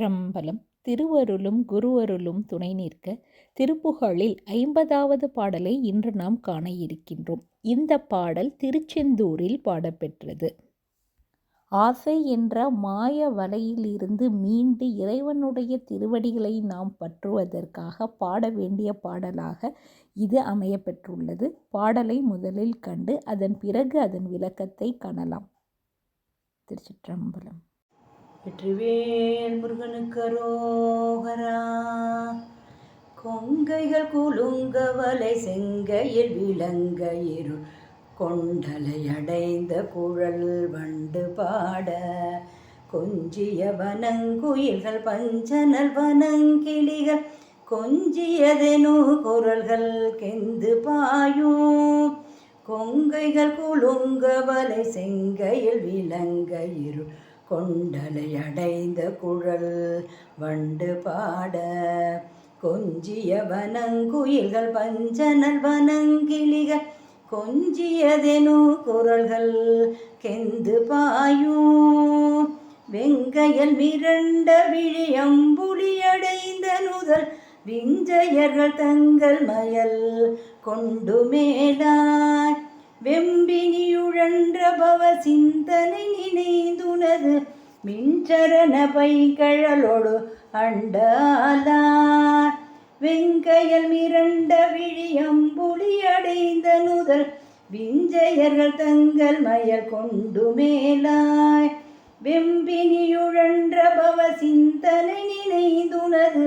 திரம்பலம் திருவருளும் குருவருளும் துணை நிற்க திருப்புகழில் ஐம்பதாவது பாடலை இன்று நாம் காண இருக்கின்றோம். இந்த பாடல் திருச்செந்தூரில் பாடப்பெற்றது. ஆசை என்ற மாய வலையிலிருந்து மீண்டு இறைவனுடைய திருவடிகளை நாம் பற்றுவதற்காக பாட வேண்டிய பாடலாக இது அமையப்பெற்றுள்ளது. பாடலை முதலில் கண்டு அதன் பிறகு அதன் விளக்கத்தை காணலாம். திருச்சிற்றம்பலம். வெற்றிவேல் முருகனுக்கு அரோகரா. கொங்கைகள் குலுங்கவலை செங்கையில் விளங்க இருள் கொண்டலை அடைந்த குழல் வண்டு பாட. கொஞ்சிய வனங்குயில்கள் பஞ்சனல் வனங்கிளிகள். கொஞ்சியதெனு குரல்கள் கெந்து பாயும். கொங்கைகள் குலுங்கவலை செங்கையில் விளங்க இருள் கொண்டலை அடைந்த குழல் வண்டு பாட கொஞ்சிய வனங்குயில்கள் பஞ்சனல் வனங்கிளிகள் கொஞ்சியதெனு குரல்கள் கெந்து பாயும் வெங்கையல் மிரண்ட விழியம்புலியடைந்த நுதல் விஞ்சையர்கள் தங்கள் மயல் கொண்டு மேலாய். வெம்பினியுழன்ற பவ சிந்தனை நினைந்துனது மின்சரண பைகழலோடு அண்டாலார் வெங்கையல் மிரண்ட விழியம்புலி அடைந்த நுதல் விஞ்சையர்கள் தங்கள் மயல் கொண்டு மேலாய். வெம்பினியுழன்ற பவ சிந்தனை நினைந்துனது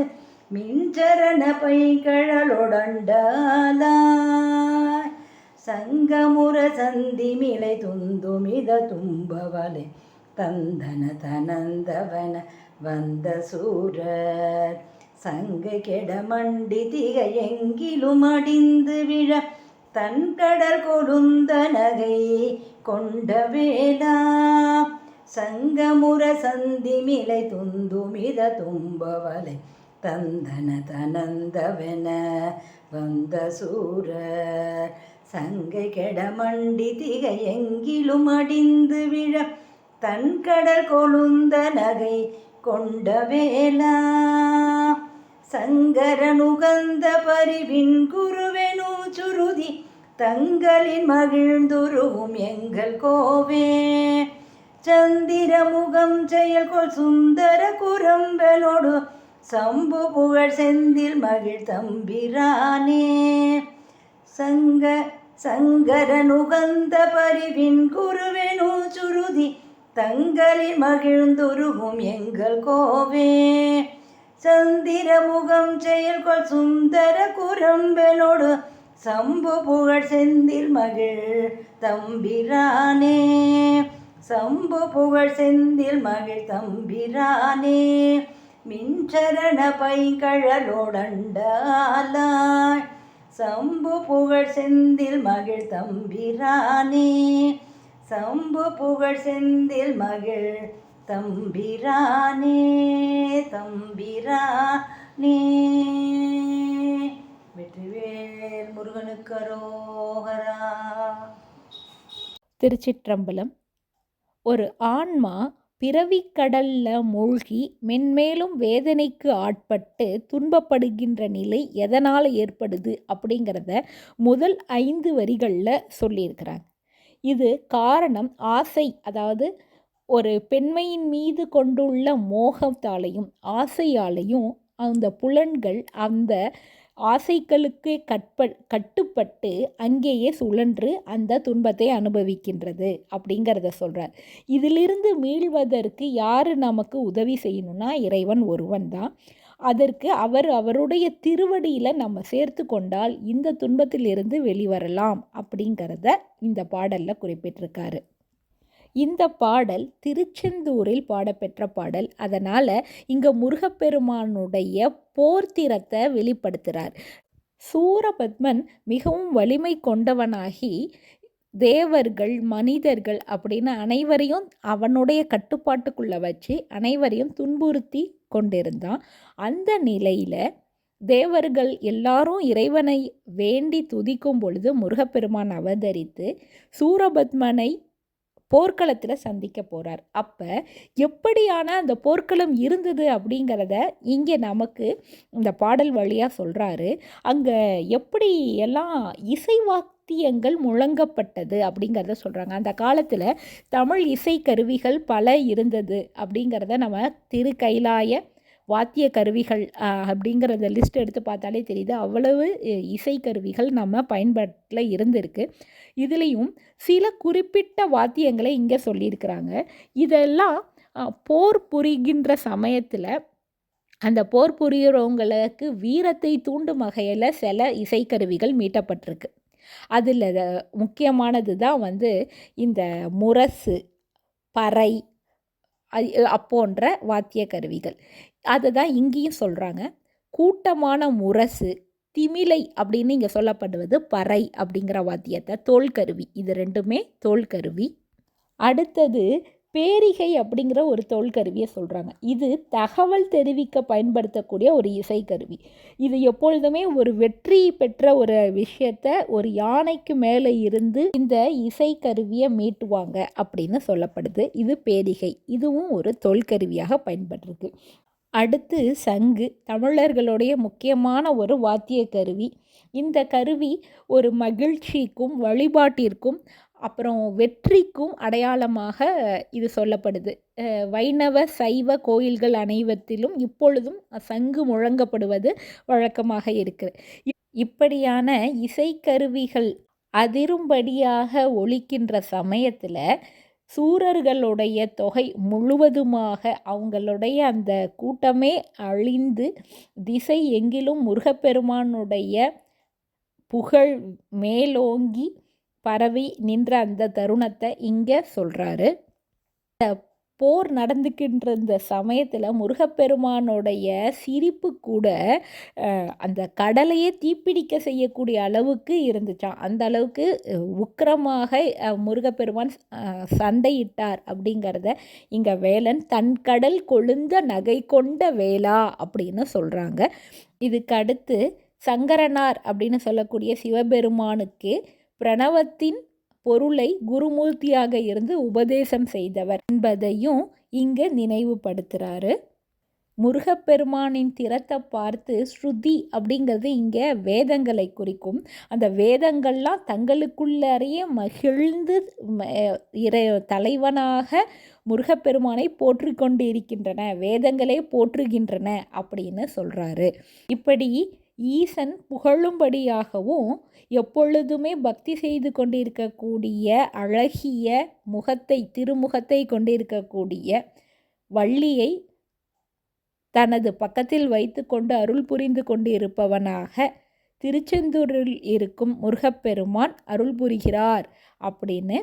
மின்சரண பைகழலோடண்டாலாய் சங்கமுர சந்திமிலை துந்துமித தும்பவலை தந்தன தனந்தவன வந்த சூரர். சங்கை கெடமண்டி திக எங்கிலும் அடிந்து விழ தன் கடல் கொழுந்த நகை கொண்ட வேளா சங்கமுர சந்திமிலை துந்துமித தும்பவலை தந்தன தனந்தவன வந்த சூரர். சங்கை கெடமண்டி மண்டி எங்கிலும் அடிந்து விழ தன் கடல் கொழுந்த நகை கொண்ட வேளா. சங்கரனுகந்த பரிவின் குருவெனு சுருதி தங்களின் மகிழ்ந்துருவும் எங்கள் கோவே. சந்திரமுகம் செயல்கொள் சுந்தர குரம்பலோடு சம்பு புகழ் செந்தில் மகிழ் தம்பிரானே. சங்க சங்கரனுகந்த பரிவின் குருவெனு சுருதி தங்களில் மகிழ்ந்துருகும் எங்கள் கோவே. சந்திரமுகம் செயல்கொள் சுந்தர குரம்பெனோடு சம்பு புகழ் செந்தில் மகிழ் தம்பிரானே. சம்பு புகழ் செந்தில் மகிழ் தம்பிரானே. மின்சரண பைங்கழலோடண்டாலாய் சம்பு புகழ் செந்தில் மகிழ் தம்பிரானே சம்பு புகழ் செந்தில் மகிழ் தம்பிரானே தம்பிரானே வெற்றிவேல் முருகனுக்கு அரோகரா. திருச்சிற்றம்பலம். ஒரு ஆன்மா பிறவிக்கடல்ல மூழ்கி மென்மேலும் வேதனைக்கு ஆட்பட்டு துன்பப்படுகின்ற நிலை எதனால் ஏற்படுது அப்படிங்கிறத முதல் ஐந்து வரிகளில் சொல்லியிருக்கிறாங்க. இது காரணம் ஆசை அதாவது ஒரு பெண்மையின் மீது கொண்டுள்ள மோகத்தாலையும் ஆசையாலையும் அந்த புலன்கள் அந்த ஆசைகளுக்கு கட்ப கட்டுப்பட்டு அங்கேயே சுழன்று அந்த துன்பத்தை அனுபவிக்கின்றது அப்படிங்கிறத சொல்கிறார் இதிலிருந்து மீள்வதற்கு யார் நமக்கு உதவி செய்யணும்னா இறைவன் ஒருவன் தான். அதற்கு அவர் அவருடைய திருவடியில் நம்ம சேர்த்து கொண்டால் இந்த துன்பத்திலிருந்து வெளிவரலாம் அப்படிங்கிறத இந்த பாடலில் குறிப்பிட்டிருக்காரு. இந்த பாடல் திருச்செந்தூரில் பாடப்பெற்ற பாடல். அதனால் இங்கே முருகப்பெருமானுடைய போர்த்திரத்தை வெளிப்படுத்துகிறார் சூரபத்மன் மிகவும் வலிமை கொண்டவனாகி தேவர்கள் மனிதர்கள் அப்படின்னு அனைவரையும் அவனுடைய கட்டுப்பாட்டுக்குள்ளே வச்சு அனைவரையும் துன்புறுத்தி கொண்டிருந்தான். அந்த நிலையில் தேவர்கள் எல்லாரும் இறைவனை வேண்டி துதிக்கும் பொழுது முருகப்பெருமான் அவதரித்து சூரபத்மனை போர்க்களத்தில் சந்திக்க போகிறார் அப்போ எப்படியான அந்த போர்க்களம் இருந்தது அப்படிங்கிறத இங்கே நமக்கு இந்த பாடல் வழியாக சொல்கிறாரு அங்கே எப்படி எல்லாம் இசைவாத்தியங்கள் முழங்கப்பட்டது அப்படிங்கிறத சொல்கிறாங்க அந்த காலத்தில் தமிழ் இசை கருவிகள் பல இருந்தது அப்படிங்கிறத நம்ம திரு கைலாய வாத்திய கருவிகள் அப்படிங்கிற அந்த லிஸ்ட் எடுத்து பார்த்தாலே தெரியுது. அவ்வளவு இசை கருவிகள் நம்ம பயன்பாட்டில் இருந்திருக்கு. இதுலேயும் சில குறிப்பிட்ட வாத்தியங்களை இங்கே சொல்லியிருக்கிறாங்க. இதெல்லாம் போர் புரிகின்ற சமயத்தில் அந்த போர் புரிகிறவங்களுக்கு வீரத்தை தூண்டும் வகையில் சில இசைக்கருவிகள் மீட்டப்பட்டிருக்கு. அதில் முக்கியமானது தான் வந்து இந்த முரசு பறை அப்போன்ற வாத்திய கருவிகள் அதை தான் இங்கேயும் சொல்கிறாங்க கூட்டமான முரசு திமிலை அப்படின்னு இங்கே சொல்லப்படுவது பறை அப்படிங்கிற வாத்தியத்தை தோல்கருவி இது ரெண்டுமே தோல்கருவி அடுத்தது பேரிகை அப்படிங்கிற ஒரு தோல்கருவியை சொல்கிறாங்க இது தகவல் தெரிவிக்க பயன்படுத்தக்கூடிய ஒரு இசைக்கருவி. இது எப்பொழுதுமே ஒரு வெற்றி பெற்ற ஒரு விஷயத்த ஒரு யானைக்கு மேலே இருந்து இந்த இசைக்கருவியை மீட்டுவாங்க அப்படின்னு சொல்லப்படுது. இது பேரிகை. இதுவும் ஒரு தொல்கருவியாக பயன்படுறது அடுத்து சங்கு தமிழர்களுடைய முக்கியமான ஒரு வாத்திய கருவி இந்த கருவி ஒரு மகிழ்ச்சிக்கும் வழிபாட்டிற்கும் அப்புறம் வெற்றிக்கும் அடையாளமாக இது சொல்லப்படுது. வைணவ சைவ கோயில்கள் அனைவத்திலும் இப்பொழுதும் சங்கு முழங்கப்படுவது வழக்கமாக இருக்குது இப்படியான இசைக்கருவிகள் அதிரும்படியாக ஒழிக்கின்ற சமயத்தில் சூரர்களுடைய தொகை முழுவதுமாக அவங்களுடைய அந்த கூட்டமே அழிந்து திசை எங்கிலும் முருகப்பெருமானுடைய புகழ் மேலோங்கி பரவி நின்ற அந்த தருணத்தை இங்கே சொல்கிறாரு போர் நடந்துக்கின்ற இந்த சமயத்தில் முருகப்பெருமானுடைய சிரிப்பு கூட அந்த கடலையே தீப்பிடிக்க செய்யக்கூடிய அளவுக்கு இருந்துச்சான் அந்த அளவுக்கு உக்கிரமாக முருகப்பெருமான் சண்டையிட்டார் அப்படிங்கிறத இங்கே வேலன் தன் கடல் கொழுந்த நகை கொண்ட வேளா அப்படின்னு சொல்கிறாங்க இதுக்கடுத்து சங்கரனார் அப்படின்னு சொல்லக்கூடிய சிவபெருமானுக்கு பிரணவத்தின் பொருளை குருமூர்த்தியாக இருந்து உபதேசம் செய்தவர் என்பதையும் இங்கே நினைவுபடுத்துகிறாரு முருகப்பெருமானின் திறத்தை பார்த்து ஸ்ருதி அப்படிங்கிறது இங்கே வேதங்களை குறிக்கும். அந்த வேதங்கள்லாம் தங்களுக்குள்ளறைய மகிழ்ந்து இறை தலைவனாக முருகப்பெருமானை போற்றி கொண்டு இருக்கின்றன வேதங்களே போற்றுகின்றன அப்படின்னு சொல்கிறாரு இப்படி ஈசன் புகழும்படியாகவும் எப்பொழுதுமே பக்தி செய்து கொண்டிருக்கக்கூடிய அழகிய முகத்தை திருமுகத்தை கொண்டிருக்கக்கூடிய வள்ளியை தனது பக்கத்தில் வைத்து கொண்டு அருள் புரிந்து கொண்டிருப்பவனாக திருச்செந்தூரில் இருக்கும் முருகப்பெருமான் அருள் புரிகிறார் அப்படின்னு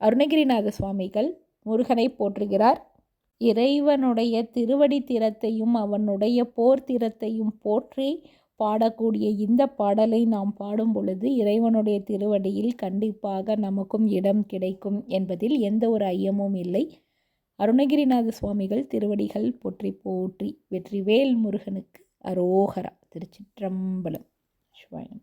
அருணகிரிநாத சுவாமிகள் முருகனை போற்றுகிறார். இறைவனுடைய திருவடி திறத்தையும் அவனுடைய போர் திறத்தையும் போற்றி பாடக்கூடிய இந்த பாடலை நாம் பாடும் பொழுது இறைவனுடைய திருவடியில் கண்டிப்பாக நமக்கும் இடம் கிடைக்கும் என்பதில் எந்த ஒரு ஐயமும் இல்லை. அருணகிரிநாத சுவாமிகள் திருவடிகள் போற்றி போற்றி வெற்றிவேல் முருகனுக்கு அரோகரா திருச்சிற்றம்பலம். சிவாயம்